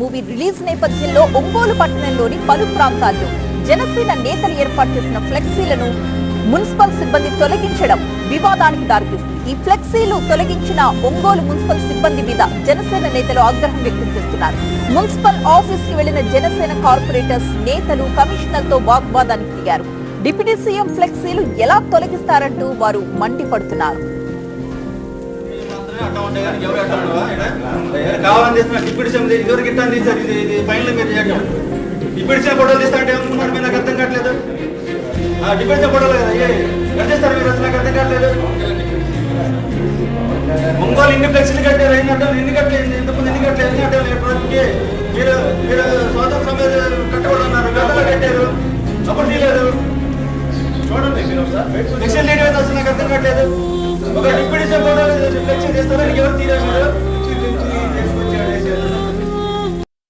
Movie release నేపథ్యంలో ఒంగోలు పట్టణంలోని పలు ప్రాంతాల్లో జనసేన నేతలు ఏర్పాటు చేసిన ఫ్లెక్సీలను మున్సిపల్ సిబ్బంది తొలగించడం వివాదానికి దారితీస్తుంది. ఈ ఫ్లెక్సీలు తొలగించిన ఒంగోలు మున్సిపల్ సిబ్బంది మీద జనసేన నేతలు ఆగ్రహం వ్యక్తం చేస్తున్నారు. మున్సిపల్ ఆఫీస్కి వెళ్ళిన జనసేన కార్పొరేటర్స్ నేతలు కమిషనర్తో వాగ్వాదానికి దిగారు. డిప్యూటీ సీఎం ఫ్లెక్సీలు ఎలా తొలగిస్తారంటూ వారు మండిపడుతున్నారు. కావాలని చేస్తున్నా డిప్యూటీ సీఎం ఎవరు గిట్టా తీశారు ఇది ఇది ఫైనల్ మీరు చేయడం డిప్యూటీ సీఎం ఫోటోలు తీస్తా అంటే ఏమనుకున్నారు మీరు నాకు అర్థం కావట్లేదు. డిప్యూటీ కట్టేస్తారు మీరు? అసలు నాకు అర్థం కావట్లేదు. ఒంగోలు ఇన్ని ఫ్లెక్సీలు కట్టారు ఎన్ని కట్టారు ఎన్ని కట్టలేదు ఇంతకుముందు ఎన్ని కట్టలేదు ఎన్ని కట్టారు ఎప్పటికి మీరు మీరు స్వాతంత్ర కట్టబడి గతంలో కట్టారు. అప్పుడు తీయలేదు. చూడండి మీరు ఫ్లెక్సీలు తీయడం అసలు నాకు అర్థం కావట్లేదు. ఒక డిప్యూటీ సీఎం ఫోటో నిర్లక్ష్యం చేస్తారో ఎవరు తీరేశారు